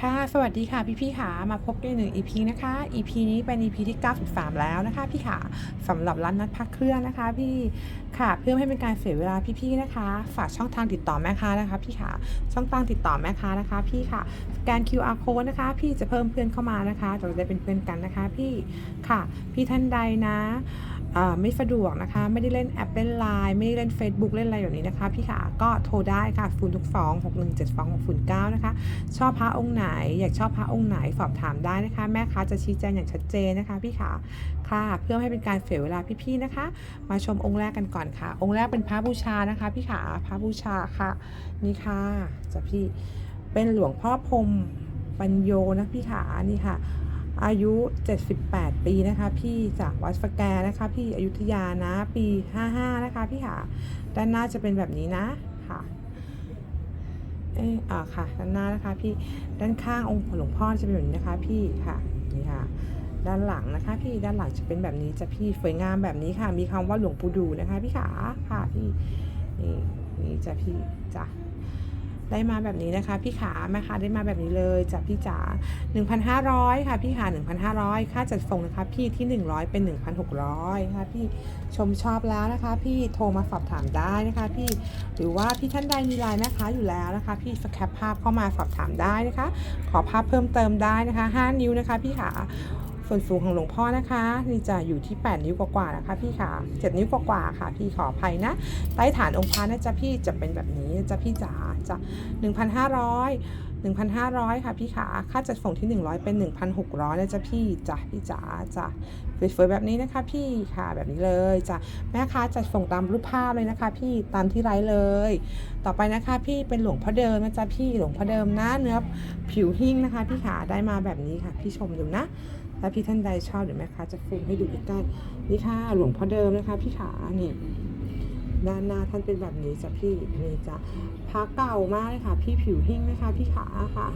ค่ะ สวัสดีค่ะพี่ๆค่ะมาพบกันอีกหนึ่ง EP นะคะ EP นี้เป็น EP ที่ 93 แล้วนะคะ พี่ค่ะสำหรับร้านนัดพักเครื่องนะคะ พี่ค่ะเพื่อไม่ให้เป็นการเสียเวลาพี่ๆนะคะ ฝากช่องทางติดต่อแม่ค้านะคะ พี่ค่ะช่องทางติดต่อแม่ค้านะคะ พี่ค่ะสแกน QR code นะคะ พี่จะเพิ่มเพื่อนเข้ามานะคะเราจะได้เป็นเพื่อนกันนะคะ พี่ค่ะ พี่ท่านใดนะ ไม่สะดวกนะคะ ไม่ได้เล่นแอปเล่นไลน์ไม่ได้เล่น Facebook เล่นอะไรแบบนี้นะคะ พี่ค่ะก็โทรได้ค่ะ0 6 2 6 1 7 2 6 0 9นะคะ ชอบพระองค์ไหน อยากชอบพระองค์ไหนสอบถามได้นะคะ แม่ค้าจะชี้แจงอย่างชัดเจนนะคะ พี่ขาค่ะ เพื่อไม่ให้เป็นการเสียเวลาพี่ๆนะคะ มาชมองค์แรกกันก่อนค่ะ องค์แรกเป็นพระบูชานะคะ พี่ขาพระบูชาค่ะ นี่ค่ะจะพี่เป็นหลวงพ่อพรมปัญโยนะพี่ขานี่ค่ะ อายุ 78 ปีนะคะ พี่จากวัดสแกนะคะ พี่อยุธยานะ ปี 55 นะคะ พี่ขาด้านหน้าจะเป็นแบบนี้นะค่ะเอออ่าค่ะด้านหน้านะคะ พี่ด้านข้างองค์หลวงพ่อจะเป็นแบบนี้นะคะ พี่ค่ะนี่ค่ะ ด้านหลังนะคะ พี่ด้านหลังจะเป็นแบบนี้จะพี่สวยงามแบบนี้ค่ะ มีคำว่าหลวงปู่ดูนะคะ พี่ขาค่ะพี่นี่นี่จะพี่จ้ะ ได้มาแบบนี้นะคะ พี่ขาแม่ค้าได้มาแบบนี้เลยจ้ะพี่จ๋า1,500 ค่ะพี่ขา1,500 ค่าจัดส่งนะคะ พี่ที่ 100 เป็น 1,600ค่ะพี่ชมชอบแล้วนะคะ พี่โทรมาสอบถามได้นะคะ พี่หรือว่าพี่ท่านใดมีไลน์นะคะอยู่แล้วนะคะ พี่สแคปภาพเข้ามาสอบถามได้นะคะ ขอภาพเพิ่มเติมได้นะคะ 5 นิ้วนะคะ พี่ขา ส่วนสูงของหลวงพ่อนะคะ นี่จะอยู่ที่ 8 นิ้วกว่าๆนะคะพี่ขา7นิ้วกว่าๆค่ะ พี่ขออภัยนะ ใต้ฐานองค์พระนะจ๊ะพี่จะเป็นแบบนี้จ๊ะพี่จ๋าจะ1,500 1,500 ค่ะพี่ขาค่าจัดส่งที่ 100 เป็น 1,600นะจ๊ะพี่จ้ะพี่จ๋าจ้ะสวยๆแบบนี้นะคะ พี่ค่ะแบบนี้เลยจ้ะแม่ค้าจัดส่งตามรูปภาพเลยนะคะ พี่ตามที่ไลฟ์เลย ต่อไปนะคะ พี่เป็นหลวงพ่อเดิมนะจ๊ะพี่หลวงพ่อเดิมนะเนื้อผิวหิ้งนะคะ พี่ขาได้มาแบบนี้ค่ะ พี่ชมดูนะ ถ้าพี่ท่านใดชอบเดี๋ยวแม่ค้าจะฟูมให้ดูใกล้ๆนี่ค่ะหลวงพ่อเดิมนะคะพี่ขานี่ด้านหน้าท่านเป็นแบบนี้จ้ะพี่นี่จ้ะพระเก่ามากเลยค่ะ พี่ผิวหิ้งนะคะพี่ขาค่ะ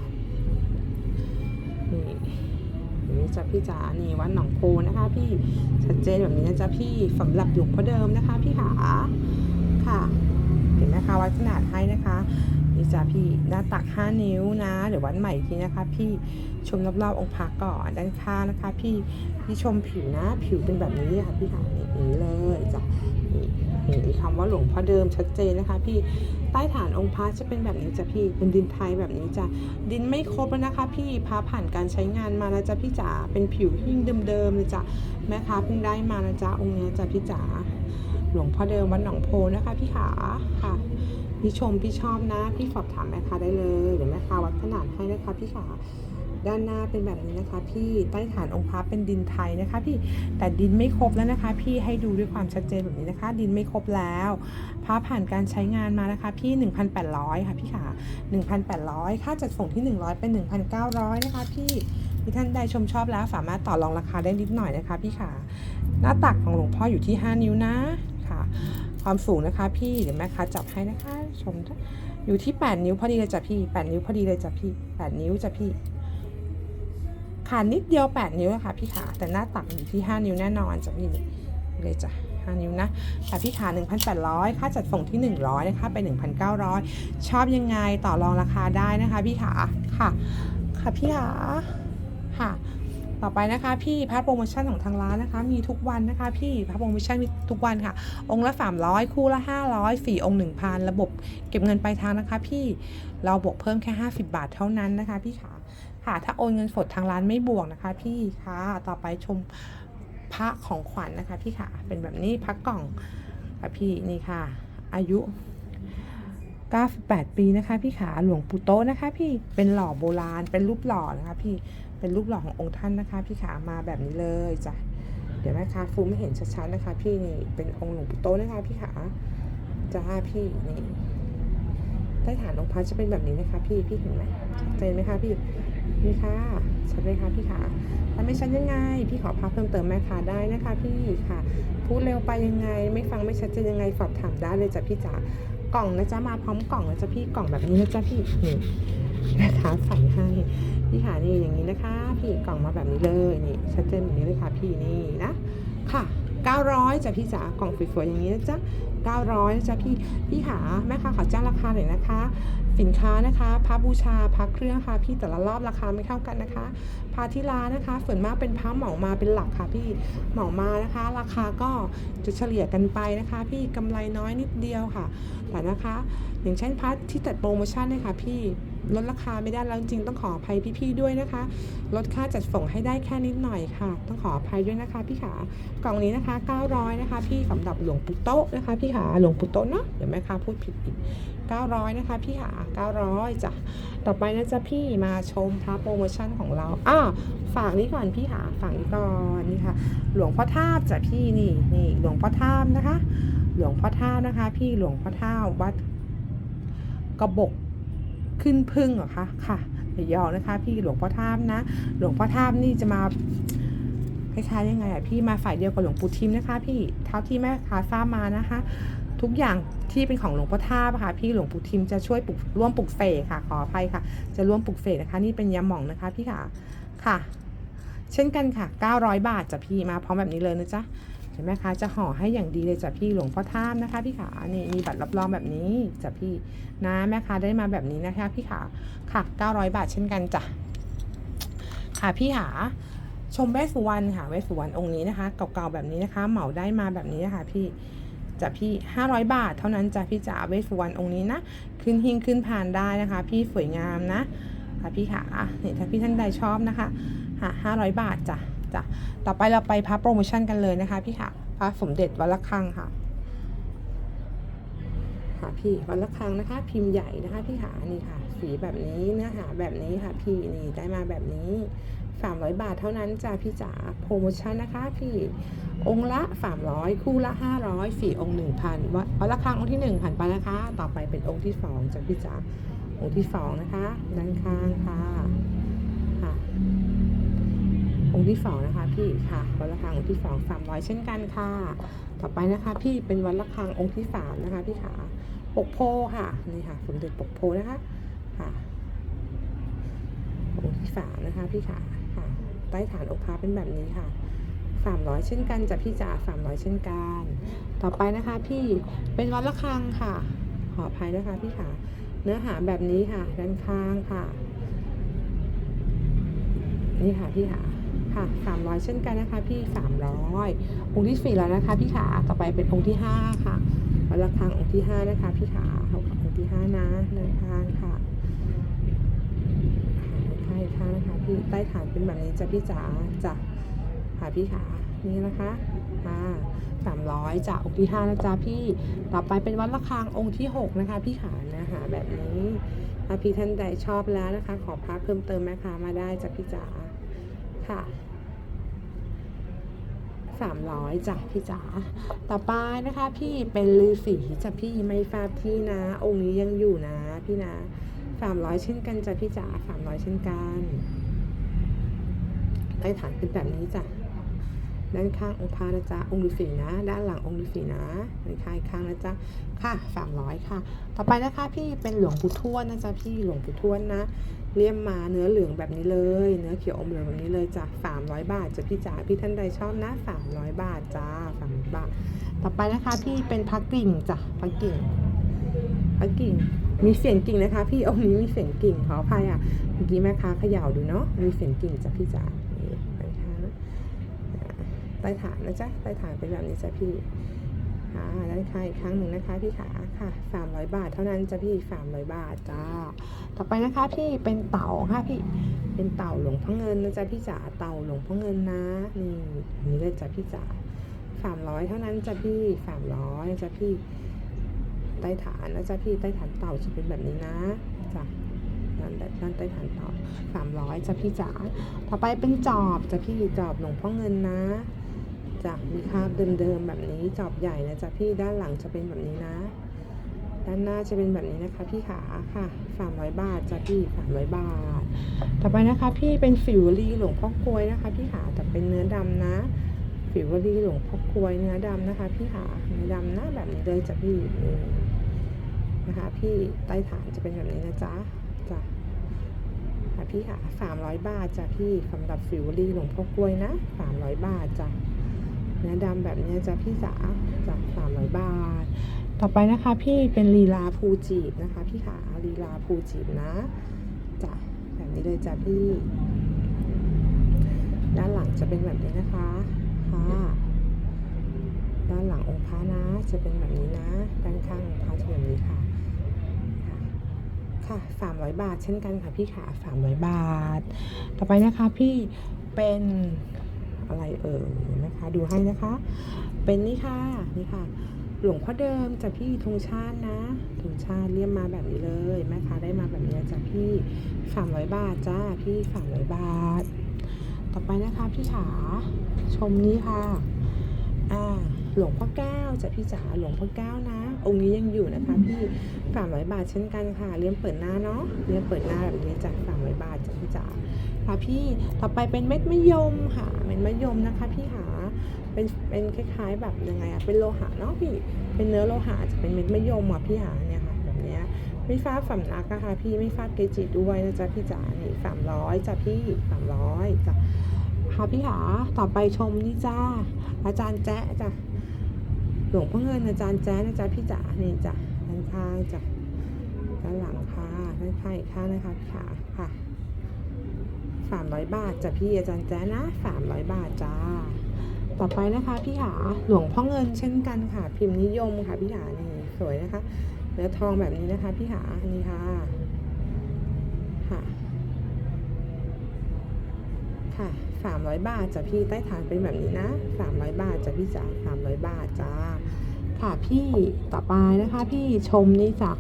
นี่นี่จ้ะพี่จ๋านี่วัดหนองโพนะคะ พี่ชัดเจนแบบนี้นะจ๊ะพี่สำหรับหลวงพ่อเดิมนะคะ พี่ขาค่ะ นไหมคะ วัดขนาดให้นะคะนี่จ้ะพี่หน้าตัก 5 นิ้วนะเดี๋ยววัดใหม่อีกทีนะคะ พี่ชมรอบๆองค์พระก่อนด้านข้างนะคะ พี่พี่ชมผิวนะ ผิวเป็นแบบนี้ค่ะพี่ขานี่อย่างนี้เลยจ้ะนี่คำว่าหลวงพ่อเดิมชัดเจนนะคะ พี่ใต้ฐานองค์พระจะเป็นแบบนี้จ้ะพี่เป็นดินไทยแบบนี้จ้ะดินไม่ครบแล้วนะคะ พี่พระผ่านการใช้งานมานะจ๊ะพี่จ๋าเป็นผิวหิ้งเดิมๆเลยจ้ะแม่ค้าเพิ่งได้มานะจ๊ะองค์เนี้ยจ้ะพี่จ๋า หลวงพ่อเดิมวัดหนองโพนะคะพี่ขาค่ะพี่ชมพี่ชอบนะ พี่สอบถามแม่ค้าได้เลยเดี๋ยวแม่ค้าวัดขนาดให้นะคะพี่ขาด้านหน้าเป็นแบบนี้นะคะ พี่ใต้ฐานองค์พระเป็นดินไทยนะคะ พี่แต่ดินไม่ครบแล้วนะคะ พี่ให้ดูด้วยความชัดเจนแบบนี้นะคะ ดินไม่ครบแล้วพระผ่านการใช้งานมานะคะ พี่ 1,800 ค่ะพี่ขา1,800 ค่าจัดส่งที่ 100 เป็น 1,900 นะคะ พี่ที่ท่านใดชมชอบแล้วสามารถต่อรองราคาได้นิดหน่อยนะคะ พี่ขาหน้าตักของหลวงพ่ออยู่ที่ 5 นิ้วนะค่ะ ความสูงนะคะพี่เดี๋ยวแม่ค้าจับให้นะคะ ชม อยู่ที่ 8 นิ้วพอดีเลยจ้ะพี่ 8 นิ้วพอดีเลยจ้ะพี่ 8 นิ้วจ้ะพี่ขาดนิดเดียว 8 นิ้วอะคะพี่ขาแต่หน้าตักอยู่ที่ 5 นิ้วแน่นอนจ้ะพี่เลยจ้ะ5นิ้วนะแต่พี่ขา 1,800 ค่าจัดส่งที่ 100 นะคะ ไป 1,900 ชอบยังไงต่อรองราคาได้นะคะพี่ขา ค่ะ ค่ะพี่ขา ค่ะ ต่อไปนะคะพี่พัดโปรโมชั่นของทางร้านนะคะ มีทุกวันนะคะ พี่พัดโปรโมชั่นมีทุกวันค่ะ องค์ละ 300 คู่ละ 500 4 องค์ 1,000 ระบบเก็บเงินปลายทางนะคะ พี่เราบวกเพิ่มแค่ 50 บาทเท่านั้นนะคะ พี่ขาค่ะถ้าโอนเงินสดทางร้านไม่บวกนะคะ พี่ค่ะต่อไปชมพระของขวัญนะคะ พี่ค่ะเป็นแบบนี้พระกล่องค่ะพี่นี่ค่ะ อายุ 98 ปีนะคะพี่ขาหลวงปู่โตนะคะ พี่เป็นหล่อโบราณเป็นรูปหล่อนะคะ พี่เป็นรูปหล่อขององค์ท่านนะคะ พี่ขามาแบบนี้เลยจ้ะเดี๋ยวนะคะฟูไม่เห็นชัดๆนะคะ พี่นี่เป็นองค์หลวงปู่โตนะคะ พี่ขาจ้าพี่นี่ใต้ฐานองค์พระจะเป็นแบบนี้นะคะ พี่พี่เห็นไหมชัดเจนไหมคะพี่นี่ค่ะชัดไหมคะพี่ขาถ้าไม่ชัดยังไง พี่ขอภาเพิ่มเติมแม่ค้าได้นะคะ พี่ค่ะ พูดเร็วไปยังไง ไม่ฟังไม่ชัดเจนยังไงสอบถามได้เลยจ้ะพี่จ๋า กล่องนะจ๊ะมาพร้อมกล่องนะจ๊ะพี่กล่องแบบนี้นะจ๊ะพี่นี่นะคะใส่ให้พี่ขานี่อย่างนี้นะคะ พี่กล่องมาแบบนี้เลยนี่ชัดเจนแบบนี้เลยค่ะพี่นี่นะค่ะ 900จ้ะพี่จ๋า กล่องสวยๆอย่างนี้นะจ๊ะ900นะจ๊ะพี่ พี่หาแม่ค้าขอจ้างราคาหน่อยนะคะ สินค้านะคะพระบูชาพระเครื่องค่ะพี่แต่ละรอบราคาไม่เท่ากันนะคะพระที่ร้านะคะ ส่วนมากเป็นพระเหมามาเป็นหลักค่ะพี่เหมามานะคะ ราคาก็จะเฉลี่ยกันไปนะคะ พี่กำไรน้อยนิดเดียวค่ะ แต่นะคะ อย่างเช่นพัดที่จัดโปรโมชั่นเนี่ยค่ะพี่ ลดราคาไม่ได้แล้วจริงต้องขออภัยพี่ๆด้วยนะคะ ลดค่าจัดส่งให้ได้แค่นิดหน่อยค่ะ ต้องขออภัยด้วยนะคะพี่ขากล่องนี้นะคะ 900 นะคะ พี่สำหรับหลวงปู่โต๊ะนะคะ พี่ขาหลวงปู่โต๊ะเนาะเดี๋ยวแม่ค้าพูดผิดอีก900 นะคะ พี่ขา900จ้ะต่อไปนะจ๊ะพี่มาชมพระโปรโมชั่นของเราอ้าฝากนี้ก่อนพี่ขาฝากนี้ก่อนนี่ค่ะ หลวงพ่อท่าบจ้ะพี่นี่นี่หลวงพ่อท่าบนะคะ หลวงพ่อท่าบนะคะ พี่หลวงพ่อท่าบวัดกระบก ขึ้นพึ่งเหรอคะค่ะระยองนะคะ พี่หลวงพ่อท่าบนะ หลวงพ่อท่าบนี่จะมาคล้ายๆยังไงอะพี่มาฝ่ายเดียวกับหลวงปู่ทิมนะคะ พี่เท่าที่แม่ค้าทราบมานะคะ ทุกอย่างที่เป็นของหลวงพ่อท่าบอะค่ะพี่หลวงปู่ทิมจะช่วยปลุกร่วมปลุกเสกค่ะขออภัยค่ะ จะร่วมปลุกเสกนะคะ นี่เป็นยาหม่องนะคะพี่ค่ะค่ะ เช่นกันค่ะ 900 บาทจ้ะพี่มาพร้อมแบบนี้เลยนะจ๊ะ ห็นไหมคะจะห่อให้อย่างดีเลยจ้ะพี่หลวงพ่อท่ามนะคะพี่ขานี่มีบัตรรับรองแบบนี้จ้ะพี่นะแม่ค้าได้มาแบบนี้นะคะพี่ขาค่ะ 900 บาทเช่นกันจ้ะค่ะพี่ขาชมเวสสุวรรณค่ะเวสสุวรรณองค์นี้นะคะเก่าๆแบบนี้นะคะ เหมาได้มาแบบนี้นะคะพี่จ้ะพี่ 500 บาท เท่านั้นจ้ะพี่จ๋าเวสสุวรรณองค์นี้นะ ขึ้นหิ้งขึ้นผ่านได้นะคะ พี่สวยงามนะค่ะพี่ขาเนี่ยถ้าพี่ท่านใดชอบนะคะค่ะห้าร้อยบาทจ้ะ จ้ะต่อไปเราไปพับโปรโมชั่นกันเลยนะคะพี่ค่ะพระสมเด็จวัดละคังค่ะค่ะพี่วัดละคังนะคะ พิมพ์ใหญ่นะคะพี่ค่ะนี่ค่ะ สีแบบนี้เนื้อหาแบบนี้ค่ะ พี่นี่ได้มาแบบนี้สามร้อยบาทเท่านั้นจ้ะพี่จ๋าโปรโมชั่นนะคะพี่องค์ละสามร้อยคู่ละห้าร้อยสี่องค์หนึ่งพันวัดละคังองค์ที่หนึ่งผ่านไปนะคะ ต่อไปเป็นองค์ที่สองจ้ะพี่จ๋าองค์ที่สองนะคะด้านข้างค่ะ องค์ที่สองนะคะพี่ค่ะวัดระฆังองค์ที่สองสามร้อยเช่นกันค่ะ ต่อไปนะคะพี่เป็นวัดระฆังองค์ที่สามนะคะพี่ขาปกโพค่ะนี่ค่ะสมเด็จปกโพนะคะค่ะองค์ที่สามนะคะพี่ขาค่ะ ใต้ฐานองค์พระเป็นแบบนี้ค่ะสามร้อยเช่นกันจะพี่จ๋าสามร้อยเช่นกัน ต่อไปนะคะพี่เป็นวัดระฆังค่ะขออภัยนะคะพี่ขาเนื้อหาแบบนี้ค่ะด้านข้างค่ะ นี่ค่ะพี่ขา ค่ะสามร้อยเช่นกันนะคะ พี่สามร้อยองค์ที่สี่แล้วนะคะ พี่ขาต่อไปเป็นองค์ที่ห้าค่ะวัดระฆังองค์ที่ห้านะคะ พี่ขาองค์ที่ห้านะเดินทางค่ะค่ะนะคะพี่ใต้ฐานเป็นแบบนี้จ้ะพี่จ๋าจ้ะค่ะพี่ขานี่นะคะค่ะสามร้อยจ้ะองค์ที่ห้านะจ๊ะพี่ต่อไปเป็นวัดระฆังองค์ที่หกนะคะ พี่ขานะคะแบบนี้ถ้าพี่ท่านใดชอบแล้วนะคะ ขอพักเพิ่มเติมแม่ค้ามาได้จ้ะพี่จ๋าค่ะ สามร้อยจ้ะพี่จ๋าต่อไปนะคะ พี่เป็นลือสีจ้ะพี่ไม่ฟาบที่นะ องค์นี้ยังอยู่นะ พี่นะสามร้อยเช่นกันจ้ะพี่จ๋าสามร้อยเช่นกันไต้ฐานเป็นแบบนี้จ้ะ ด้านข้างองค์พระนะจ๊ะองค์ฤาษีนะ ด้านหลังองค์ฤาษีนะด้านข้างอีกข้างนะจ๊ะค่ะสามร้อยค่ะ ต่อไปนะคะพี่เป็นหลวงปู่ทวดนะจ๊ะพี่หลวงปู่ทวดนะเลี่ยมมาเนื้อเหลืองแบบนี้เลย เนื้อเขียวอมเหลืองแบบนี้เลยจ้ะสามร้อยบาทจ้ะพี่จ๋าพี่ท่านใดชอบนะสามร้อยบาทจ้าสามบาท ต่อไปนะคะพี่เป็นพักกิ่งจ้ะพักกิ่งพักกิ่งมีเสียงกิ่งนะคะ พี่องค์นี้มีเสียงกิ่งขออภัยอะเมื่อกี้แม่ค้าเขย่าดูเนาะมีเสียงกิ่งจ้ะพี่จ๋านี่นะคะอ่า ใต้ฐานนะจ๊ะใต้ฐานเป็นแบบนี้จ้ะพี่ค่ะด้านข้างอีกครั้งหนึ่งนะคะพี่ขาค่ะสามร้อยบาทเท่านั้นจ้ะพี่สามร้อยบาทจ้าต่อไปนะคะพี่เป็นเต่าค่ะพี่เป็นเต่าหลวงพ่อเงินนะจ๊ะพี่จ๋าเต่าหลวงพ่อเงินนะนี่นนี้เลยจ้ะพี่จ๋าสามร้อยเท่านั้นจ้ะพี่สามร้อยจ้ะพี่ใต้ฐานนะจ๊ะพี่ใต้ฐานเต่าจะเป็นแบบนี้นะจ้ะด้านด้านใต้ฐานเต่าสามร้อยจ้ะพี่จ๋าต่อไปเป็นจอบจ้ะพี่จอบหลวงพ่อเงินนะ จะมีคาบเดิมๆแบบนี้จอบใหญ่นะจ๊ะพี่ด้านหลังจะเป็นแบบนี้นะ ด้านหน้าจะเป็นแบบนี้นะคะพี่ขาค่ะสามร้อยบาทจ้ะพี่สามร้อยบาท ต่อไปนะคะพี่เป็นฟิวรี่หลวงพ่อกลวยนะคะ พี่ขาแต่เป็นเนื้อดำนะ ฟิวรี่หลวงพ่อกลวยเนื้อดำนะคะ พี่ขาเนื้อดำนะแบบนี้เลยจ้ะพี่นะคะ พี่ใต้ฐานจะเป็นแบบนี้นะจ๊ะจ้ะค่ะพี่ขาสามร้อยบาทจ้ะพี่สำหรับฟิวรี่หลวงพ่อกล้วยนะสามร้อยบาทจ้ะ เนื้อดำแบบนี้จะพี่จ๋าจากสามร้อยบาท ต่อไปนะคะพี่เป็นลีลาภูจีบนะคะ พี่ขาลีลาภูจีบนะจ้ะแบบนี้เลยจ้ะพี่ ด้านหลังจะเป็นแบบนี้นะคะค่ะด้านหลังองค์พระนะจะเป็นแบบนี้นะ ด้านข้างองค์พระจะแบบนี้ค่ะค่ะค่ะสามร้อยบาทเช่นกันค่ะพี่ขาสามร้อยบาท ต่อไปนะคะพี่เป็น อะไรเอ่ยนะคะ ดูให้นะคะ เป็นนี่ค่ะนี่ค่ะ หลวงพ่อเดิมจากพี่ธงชาตินะธงชาติเรียมมาแบบนี้เลยแม่ค้าได้มาแบบนี้จากพี่สามร้อยบาทจ้าพี่สามร้อยบาท ต่อไปนะคะพี่ขาชมนี้ค่ะอ่า หลวงพ่อแก้วจากพี่จ๋าหลวงพ่อแก้วนะ องค์นี้ยังอยู่นะคะพี่สามร้อยบาทเช่นกันค่ะเรียมเปิดหน้าเนาะเรียมเปิดหน้าแบบนี้จากสามร้อยบาทจากพี่จ๋าค่ะพี่ต่อไปเป็นเม็ดมะยมค่ะเม็ดมะยมนะคะพี่หาเป็นเป็นคล้ายๆแบบยังไงอะเป็นโลหะเนาะพี่เป็นเนื้อโลหะจะเป็นเม็ดมะยมอะพี่หาเนี่ยค่ะแบบเนี้ยไม่ฟาดสำนักนะคะพี่ไม่ฟาดเกจิด้วยนะจ๊ะพี่จ๋านี่สามร้อยจ้ะพี่สามร้อยจ้ะค่ะพี่หาต่อไปชมนี่จ้าอาจารย์แจ๊ะจ้ะ หลวงพ่อเงินอาจารย์แจ๊ะนะจ๊ะพี่จ๋าเนี่ยจ้ะด้านข้างจ้ะด้านหลังค่ะด้านข้างอีกข้างนะคะขาค่ะสามร้อยบาทจ้ะพี่อาจารย์แจ๊นะสามร้อยบาทจ้าต่อไปนะคะพี่หาหลวงพ่อเงินเช่นกันค่ะ พิมพ์นิยมค่ะพี่หานี่สวยนะคะเนื้อทองแบบนี้นะคะ พี่หานี่ค่ะค่ะค่ะ สามร้อยบาทจ้ะพี่ใต้ฐานเป็นแบบนี้นะสามร้อยบาทจ้ะพี่จ๋าสามร้อยบาทจ้าค่ะพี่ต่อไปนะคะพี่ชมนี่จ้ะ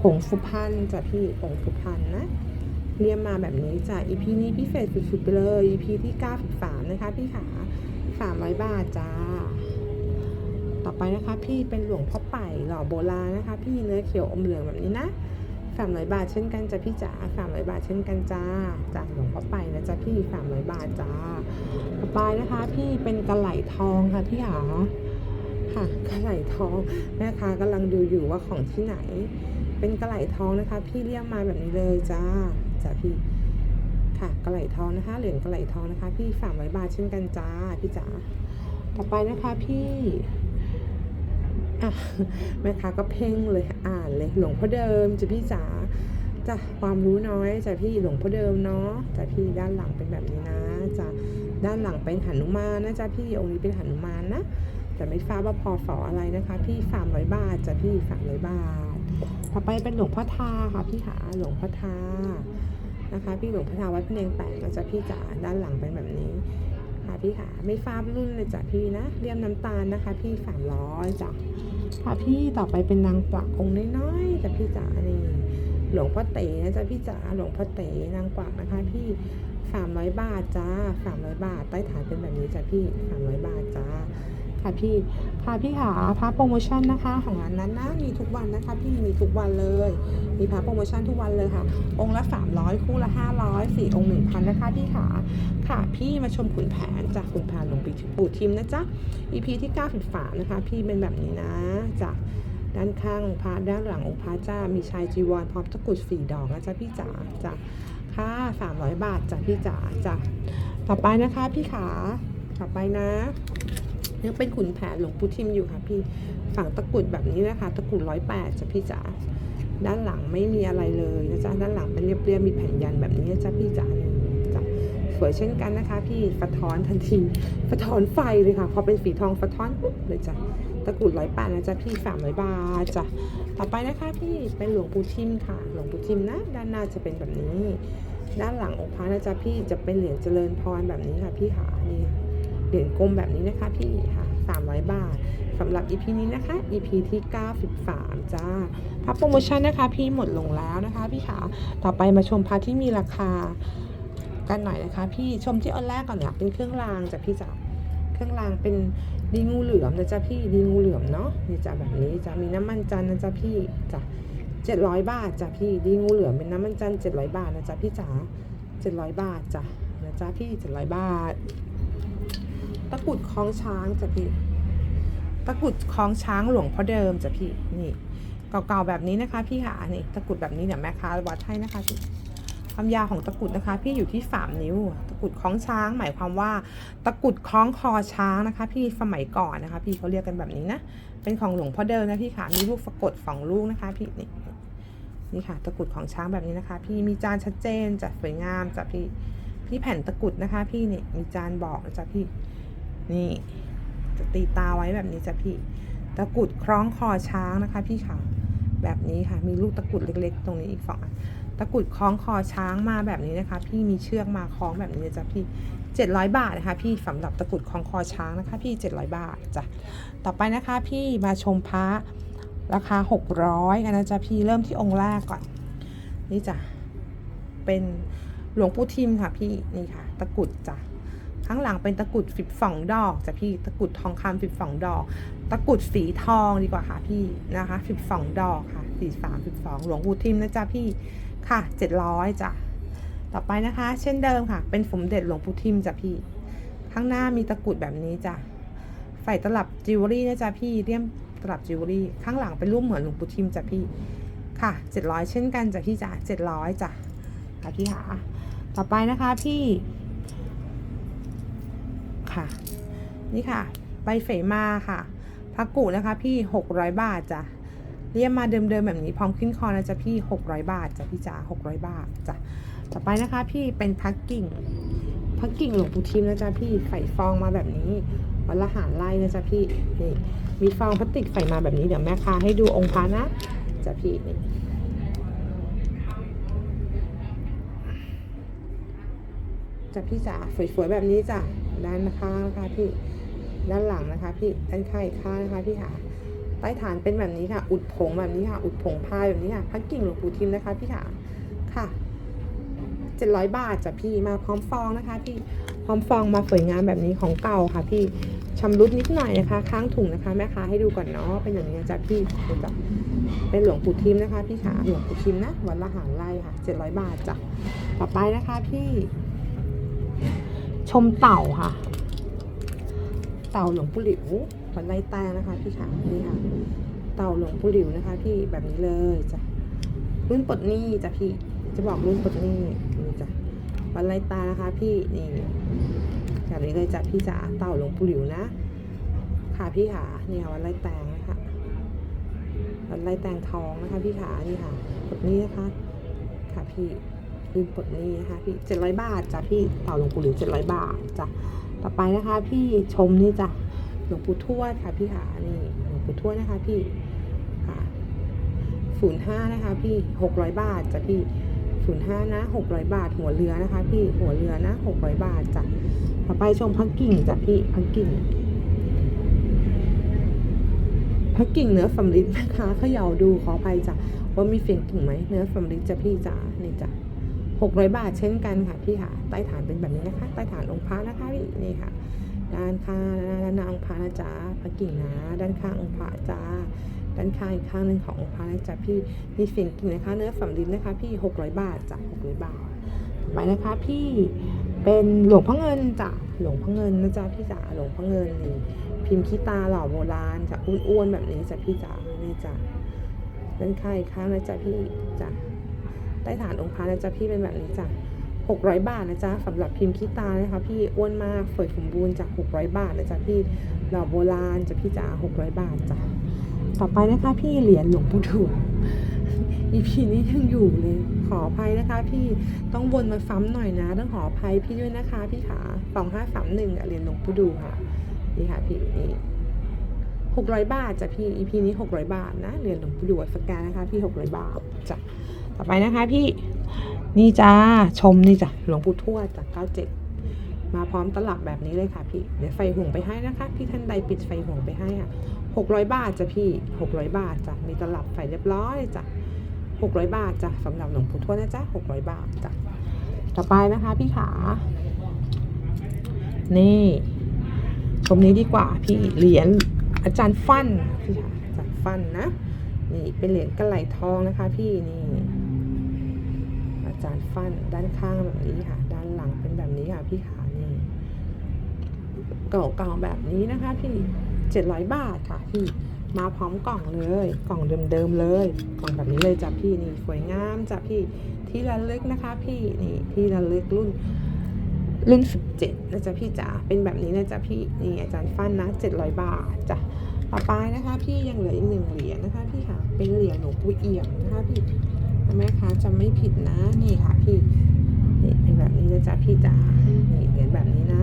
ผงสุพรรณจ้ะพี่ผงสุพรรณนะเรียมมาแบบนี้จ้ะ EP นี้พิเศษสุดๆไปเลย EP ที่93นะคะพี่ขา300 บาทจ้า ต่อไปนะคะพี่เป็นหลวงพ่อไป่หล่อโบราณนะคะ พี่เนื้อเขียวอมเหลืองแบบนี้นะ 300บาทเช่นกันจ้ะพี่จ๋า300บาทเช่นกันจ้าจากหลวงพ่อไปนะจ๊ะพี่300บาทจ้าต่อไปนะคะ พี่เป็นกระไหลทองค่ะพี่หาค่ะกระไหลทองแม่ค้ากำลังดูอยู่ว่าของที่ไหน เป็นกระไหลทองนะคะ พี่เรียกมาแบบนี้เลยจ้าจ้าพี่ค่ะกระไหลทองนะคะเหรียญกระไหลทองนะคะ พี่สามร้อยบาทเช่นกันจ้าพี่จ๋าต่อไปนะคะพี่ อะแม่ค้าก็เพ่งเลยอ่านเลยหลวงพ่อเดิมจ้ะพี่จ๋าจ้ะความรู้น้อยจ้ะพี่หลวงพ่อเดิมเนาะจ้ะพี่ด้านหลังเป็นแบบนี้นะจ้ะด้านหลังเป็นหนุมานนะจ้ะพี่องค์นี้เป็นหนุมานนะแต่ไม่ทราบว่าพอฝออะไรนะคะ พี่สามร้อยบาทจ้ะพี่สามร้อยบาทต่อไปเป็นหลวงพ่อทาค่ะพี่ขาหลวงพ่อทานะคะพี่หลวงพ่อทาวัดพระเนงแปดนะจ๊ะพี่จ๋าด้านหลังเป็นแบบนี้ค่ะพี่ขาไม่ฟ้าบรุ่นเลยจ้ะพี่นะเรียมน้ำตาลนะคะ พี่สามร้อยจ้ะ ค่ะพี่ต่อไปเป็นนางกวักองค์น้อยๆจ้ะพี่จ๋านี่หลวงพ่อเต๋นะจ๊ะพี่จ๋าหลวงพ่อเต๋นางกวักนะคะพี่สามร้อยบาทจ้าสามร้อยบาท ใต้ฐานเป็นแบบนี้จ้ะพี่สามร้อยบาทจ้าค่ะพี่ ค่ะพี่ขาพาโปรโมชั่นนะคะของร้านนั้นนะมีทุกวันนะคะพี่มีทุกวันเลย มีพาโปรโมชั่นทุกวันเลยค่ะ องค์ละ 300 คู่ละ 500สี่องค์ 1,000 นะคะพี่ขาค่ะพี่มาชมขุนแผนจากขุนแผนลงปู่ทิมนะจ๊ะ EP ที่93นะคะ พี่เป็นแบบนี้นะจากด้านข้างองค์พระด้านหลังองค์พระจ้ามีชายจีวรพร้อมตะกุดสีดอกนะจ๊ะพี่จ๋าจ้ะค่ะ300 บาทจ้ะพี่จ๋าจ้ะต่อไปนะคะพี่ขาต่อไปนะ ยังเป็นขุนแผนหลวงปู่ทิมอยู่ค่ะพี่ฝั่งตะกรุดแบบนี้นะคะตะกรุดร้อยแปดจ้ะพี่จ๋าด้านหลังไม่มีอะไรเลยนะจ๊ะด้านหลังเป็นเรียบๆมีแผ่นยันแบบนี้จ๊ะพี่จ๋านี่จ้ะสวยเช่นกันนะคะพี่สะท้อนทันทีสะท้อนไฟเลยค่ะ พอเป็นสีทองสะท้อนปุ๊บเลยจ้ะตะกรุดร้อยแปดนะจ๊ะพี่สามร้อยบาทจ้ะต่อไปนะคะพี่เป็นหลวงปู่ทิมค่ะ หลวงปู่ทิมนะ ด้านหน้าจะเป็นแบบนี้ ด้านหลังองค์พระนะจ๊ะพี่จะเป็นเหรียญเจริญพรแบบนี้ค่ะพี่ขานี่ เหรียญกลมแบบนี้นะคะพี่ค่ะ300 บาทสำหรับ EP นี้นะคะ EP ที่ 93 จ้าพับโปรโมชั่นนะคะ พี่หมดลงแล้วนะคะพี่ขาต่อไปมาชมพาที่มีราคากันหน่อยนะคะ พี่ชมที่อันแรกก่อนเนี่ยเป็นเครื่องรางจ้ะพี่จ๋าเครื่องรางเป็นดีงูเหลือมนะจ๊ะพี่ดีงูเหลือมเนาะนี่จ้ะแบบนี้จะมีน้ำมันจันนะจ๊ะพี่จ้ะ700บาทจ้ะพี่ดีงูเหลือมเป็นน้ำมันจันทร์700บาทนะจ๊ะพี่จ๋า700บาทจ้ะนะจ๊ะพี่700บาท ตะกุดคล้องช้างจ้ะพี่ ตะกุดคล้องช้างหลวงพ่อเดิมจ้ะพี่ นี่ เก่าๆแบบนี้นะคะ พี่ค่ะนี่ ตะกุดแบบนี้เดี๋ยแม่ค้าวัดให้นะคะพี่ความยาวของตะกุดนะคะ พี่อยู่ที่ 3 นิ้ว ตะกุดคล้องช้าง หมายความว่า ตะกุดคล้องคอช้างนะคะ พี่สมัยก่อนนะคะ พี่เขาเรียกกันแบบนี้นะ เป็นของหลวงพ่อเดิมนะพี่ค่ะ มีลูกสะกดสองลูกนะคะ พี่นี่นี่ค่ะ ตะกุดของช้างแบบนี้นะคะ พี่มีจานชัดเจนจะสวยงามจ้ะพี่ พี่แผ่นตะกุดนะคะ พี่นี่มีจานบอกนะจ๊ะพี่ นี่จะตีตาไว้แบบนี้จ้ะพี่ ตะกุดคล้องคอช้างนะคะ พี่ค่ะ แบบนี้ค่ะ มีลูกตะกุดเล็ก ๆ ตรงนี้อีกสองตะกุดคล้องคอช้างมาแบบนี้นะคะ พี่มีเชือกมาคล้องแบบนี้จ้ะพี่ 700 บาทนะคะ พี่สำหรับตะกุดคล้องคอช้างนะคะ พี่ 700 บาทจ้ะ ต่อไปนะคะพี่มาชมพระราคา 600กันนะจ๊ะพี่เริ่มที่องค์แรกก่อน นี่จ้ะเป็นหลวงปู่ทิมค่ะพี่นี่ค่ะ ตะกุดจ้ะ ข้างหลังเป็นตะกรุดสิบสองดอกจ้ะพี่ตะกรุดทองคำสิบสองดอก ตะกรุดสีทองดีกว่าค่ะพี่นะคะสิบสองดอกค่ะสี่สามสิบสองหลวงปู่ทิมนะจ๊ะพี่ค่ะเจ็ดร้อยจ้ะต่อไปนะคะ เช่นเดิมค่ะ เป็นสมเด็จหลวงปู่ทิมจ้ะพี่ ข้างหน้ามีตะกรุดแบบนี้จ้ะใส่ตลับจิวเวลรี่นะจ๊ะพี่เลี่ยมตลับจิวเวลรี่ข้างหลังเป็นรูปเหมือนหลวงปู่ทิมจ้ะพี่ค่ะเจ็ดร้อยเช่นกันจ้ะพี่จ้ะเจ็ดร้อยจ้ะค่ะพี่หาต่อไปนะคะพี่ ค่ะ นี่ค่ะ ใบเฝมาค่ะพักกุนะคะพี่ 600 บาทจ้ะเรียกมาเดิมๆแบบนี้พร้อมขึ้นคอนะจ๊ะพี่ 600 บาทจ้ะพี่จ๋า600 บาทจ้ะต่อไปนะคะ พี่เป็นพักกิ่งพักกิ่งหลวงปู่ทิมนะจ๊ะพี่ใส่ฟองมาแบบนี้วันละหารไล่นะจ๊ะพี่นี่มีฟองพลาสติกใส่มาแบบนี้เดี๋ยวแม่ค้าให้ดูองค์พระนะจ้ะพี่นี่จ้ะพี่จ๋าสวยๆแบบนี้จ้ะ ด้านข้างนะคะพี่ด้านหลังนะคะ พี่ด้านข้างอีกข้างนะคะพี่ค่ะใต้ฐานเป็นแบบนี้ค่ะ อุดผงแบบนี้ค่ะ อุดผงพายแบบนี้ค่ะพักกิ่งหลวงปู่ทิมนะคะ พี่ค่ะค่ะเจ็ดร้อยบาทจ้ะพี่มาพร้อมฟองนะคะ พี่พร้อมฟองมาสวยงามแบบนี้ของเก่าค่ะ พี่ชำรุดนิดหน่อยนะคะ ข้างถุงนะคะแม่ค้าให้ดูก่อนเนาะเป็นอย่างนี้จ้ะพี่ดูจ้ะเป็นหลวงปู่ทิมนะคะ พี่ค่ะหลวงปู่ทิมนะวันละหางไร่ค่ะเจ็ดร้อยบาทจ้ะต่อไปนะคะ พี่ ชมเต่าค่ะ เต่าหลวงปู่หลิววัดไร่ตงนะคะพี่ขานี่ค่ะ เต่าหลวงปู่หลิวนะคะ พี่แบบนี้เลยจ้ะรุ่นปลดหนี้จ้ะพี่จะบอกรุ่นปลดหนี้นี่จ้ะวัดไร่ตงนะคะ พี่นี่แบบนี้เลยจ้ะพี่จ๋าเต่าหลวงปู่หลิวนะ ค่ะพี่ขานี่ค่ะวัดไร่แตงนะคะวัดไร่แตงทองนะคะ พี่ขานี่ค่ะปลดหนี้นะคะค่ะพี่ รุ่นปลดนี้นะคะพี่เจ็ดร้อยบาทจ้ะพี่เต่าหลวงปู่หลิวเจ็ดร้อยบาทจ้ะต่อไปนะคะ พี่ชมนี่จ้ะหลวงปู่ทวดค่ะพี่ขานี่หลวงปู่ทวดนะคะพี่ค่ะศูนย์ห้านะคะ พี่หกร้อยบาทจ้ะพี่ศูนย์ห้านะหกร้อยบาท หัวเรือนะคะ พี่หัวเรือนะหกร้อยบาทจ้ะต่อไปชมพักกิ่งจ้ะพี่พักกิ่งพักกิ่งเนื้อสำลิดนะคะเขย่าดูขออภัยจ้ะว่ามีเสียงกิ่งไหมเนื้อสำลิดจ้ะพี่จ๋านี่จ้ะ หกร้อยบาทเช่นกันค่ะพี่ค่ะใต้ฐานเป็นแบบนี้นะคะ ใต้ฐานองค์พระนะคะพี่นี่ค่ะ ด้านข้างด้านหน้าองค์พระนะจ๊ะพระกิ่งนะด้านข้างองค์พระจ้าด้านข้างอีกข้างหนึ่งขององค์พระนะจ๊ะพี่มีเสียงกิ่งนะคะ เนื้อสำลิดนะคะ พี่หกร้อยบาทจ้ะหกร้อยบาทต่อไปนะคะพี่เป็นหลวงพ่อเงินจ้ะหลวงพ่อเงินนะจ๊ะพี่จ๋าหลวงพ่อเงินนี่พิมพ์ขี้ตาหล่อโบราณจ้ะอ้วนๆแบบนี้จ้ะพี่จ๋านี่จ้ะด้านข้างอีกข้างนะจ๊ะพี่จ้ะ ใต้ฐานองค์พระนะจ๊ะพี่เป็นแบบนี้จ้ะ600 บาทนะจ๊ะสำหรับพิมพ์ขี้ตานะคะพี่อ้วนมากสวยสมบูรณ์จาก 600 บาทนะจ๊ะพี่ดอกโบราณจะพี่จ๋า600 บาทจ้ะต่อไปนะคะพี่เหรียญหลวงปู่ถูก EP นี้ยังอยู่เลย ขออภัยนะคะ พี่ต้องวนมาซ้ำหน่อยนะต้องขออภัยพี่ด้วยนะคะ พี่ขา2531เหรียญหลวงปู่ดูค่ะนี่ค่ะพี่นี่600บาทจ้ะพี่ EP นี้600บาทนะเหรียญหลวงปู่ดูวัดสแกนนะคะ พี่600บาทจ้ะ ต่อไปนะคะพี่นี่จ้าชมนี่จ้ะหลวงปู่ทวดจาก97มาพร้อมตลับแบบนี้เลยค่ะพี่เดี๋ยวไฟห่วงไปให้นะคะ พี่ท่านใดปิดไฟห่วงไปให้อะ600บาทจ้ะพี่600บาทจ้ะมีตลับไฟเรียบร้อยจ้ะ600บาทจ้ะสำหรับหลวงปู่ทวดนะจ๊ะ600บาทจ้ะต่อไปนะคะพี่ขา นี่ชมนี้ดีกว่าพี่เหรียญอาจารย์ฟั่นพี่ขาอาจารย์ฟั่นนะนี่เป็นเหรียญกระไหลทองนะคะ พี่นี่ จารย์ฟันด้านข้างแบบนี้ค่ะ ด้านหลังเป็นแบบนี้ค่ะพี่ขานี่เก่าๆแบบนี้นะคะ พี่เจ็ดร้อยบาทค่ะพี่มาพร้อมกล่องเลย กล่องเดิมๆเลย กล่องแบบนี้เลยจ้ะพี่นี่สวยงามจ้ะพี่ที่ระลึกนะคะ พี่นี่ที่ระลึกรุ่นรุ่น 17 นะจ๊ะพี่จ๋า เป็นแบบนี้นะจ๊ะพี่ นี่อาจารย์ฟันนะ 700 บาทจ้ะ ต่อไปนะคะ พี่ยังเหลืออีกหนึ่งเหรียญนะคะ พี่ค่ะ เป็นเหรียญหลวงปู่เอี่ยมนะคะพี่ แม่ค้าจำไม่ผิดนะนี่ค่ะพี่นี่เป็นแบบนี้นะจ๊ะพี่จ๋านี่เหรียญแบบนี้นะ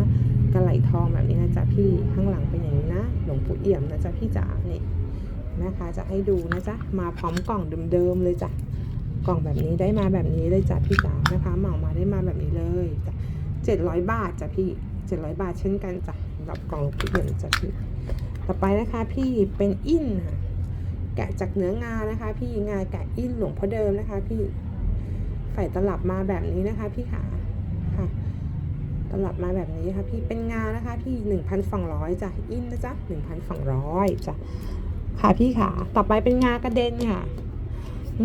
กระไหลทองแบบนี้นะจ๊ะพี่ข้างหลังเป็นอย่างนี้นะ หลวงปู่เอี่ยมนะจ๊ะพี่จ๋านี่แม่ค้าจะให้ดูนะจ๊ะมาพร้อมกล่องเดิมๆเลยจ้ะกล่องแบบนี้ได้มาแบบนี้เลยจ้ะพี่จ๋านะคะเหมามาได้มาแบบนี้เลยจ้ะเจ็ดร้อยบาทจ้ะพี่เจ็ดร้อยบาทเช่นกันจ้ะรับกล่องทุกอย่างจ้ะพี่ต่อไปนะคะพี่เป็นอินค่ะ แกะจากเนื้องานะคะ พี่งาแกะอินหลวงพ่อเดิมนะคะ พี่ใส่ตลับมาแบบนี้นะคะ พี่ขาค่ะ ตลับมาแบบนี้ค่ะ พี่เป็นงานะคะ พี่หนึ่งพันสองร้อยจ้ะอินนะจ๊ะหนึ่งพันสองร้อยจ้ะค่ะพี่ขาต่อไปเป็นงากระเด็นค่ะ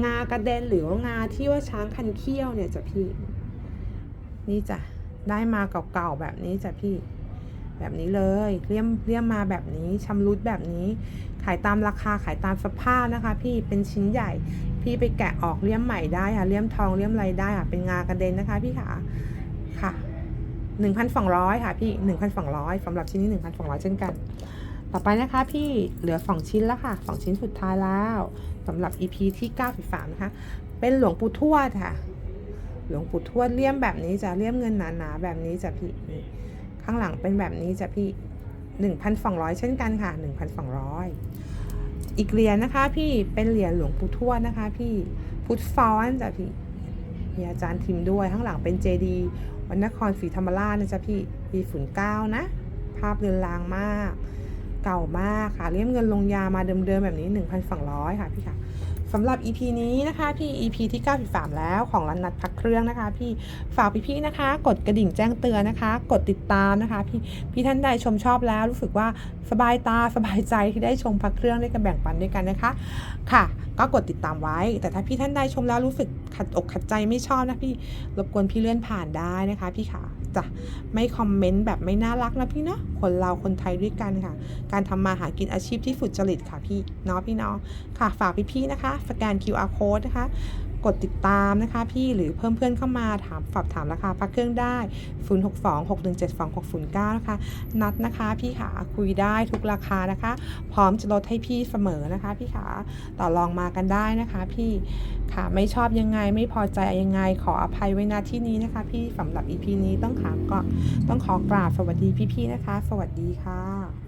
งากระเด็นหรือว่างาที่ว่าช้างคันเขี้ยวเนี่ยจ้ะพี่ นี่จ้ะได้มาเก่าๆแบบนี้จ้ะพี่ แบบนี้เลยเลี่ยมเลี่ยมมาแบบนี้ชำรุดแบบนี้ ขายตามราคาขายตามสภาพนะคะ พี่เป็นชิ้นใหญ่ พี่ไปแกะออกเลี่ยมใหม่ได้ค่ะเลี่ยมทองเลี่ยมอะไรได้ค่ะเป็นงากระเด็นนะคะพี่ขาค่ะหนึ่งพันสองร้อยค่ะพี่หนึ่งพันสองร้อยสำหรับชิ้นนี้หนึ่งพันสองร้อยเช่นกัน ต่อไปนะคะพี่เหลือสองชิ้นแล้วค่ะสองชิ้นสุดท้ายแล้วสำหรับ EP ที่93นะคะเป็นหลวงปู่ทวดค่ะ หลวงปู่ทวดเลี่ยมแบบนี้จะเลี่ยมเงินหนาๆแบบนี้จะพี่ ข้างหลังเป็นแบบนี้จะพี่หนึ่งพันสองร้อยเช่นกันค่ะหนึ่งพันสองร้อยอีกเหรียญนะคะ พี่เป็นเหรียญหลวงปู่ทวดนะคะ พี่พุทธฟอนจ้ะพี่มีอาจารย์ทิมด้วยข้างหลังเป็นเจดีวันนครศรีธรรมราชนะจ๊ะพี่ปีฝุ่นเก้านะ ภาพเรือนรางมาก เก่ามากค่ะเลี่ยมเงินลงยามาเดิมๆแบบนี้1,200ค่ะพี่ค่ะ สำหรับ EP นี้นะคะพี่ EP ที่ 93 แล้วของรันนัดพักเครื่องนะคะ พี่ฝากพี่ๆนะคะ กดกระดิ่งแจ้งเตือนนะคะ กดติดตามนะคะ พี่พี่ท่านใดชมชอบแล้วรู้สึกว่าสบายตาสบายใจที่ได้ชมพักเครื่องได้กันแบ่งปันด้วยกันนะคะ ค่ะ ก็กดติดตามไว้ แต่ถ้าพี่ท่านใดชมแล้วรู้สึกขัดอกขัดใจไม่ชอบนะพี่รบกวนพี่เลื่อนผ่านได้นะคะ พี่ค่ะ จ้ะไม่คอมเมนต์แบบไม่น่ารักนะพี่เนาะคนเราคนไทยด้วยกันค่ะ การทำมาหากินอาชีพที่สุจริตค่ะพี่เนาะพี่เนาะค่ะ ฝากพี่ๆนะคะสแกน QR code นะคะ กดติดตามนะคะพี่หรือเพิ่มเพื่อนเข้ามาถามฝากถามราคาพักเครื่องได้ 0 6 2 6 1 7 2 6 0 9 นะคะ นัดนะคะพี่ขาคุยได้ทุกราคานะคะ พร้อมจะลดให้พี่เสมอนะคะ พี่ขาต่อรองมากันได้นะคะ พี่ค่ะไม่ชอบยังไงไม่พอใจยังไงขออภัยไว้ณที่นี้นะคะ พี่สำหรับ EP นี้ต้องขาก็ต้องขอกราบสวัสดีพี่ๆนะคะ สวัสดีค่ะ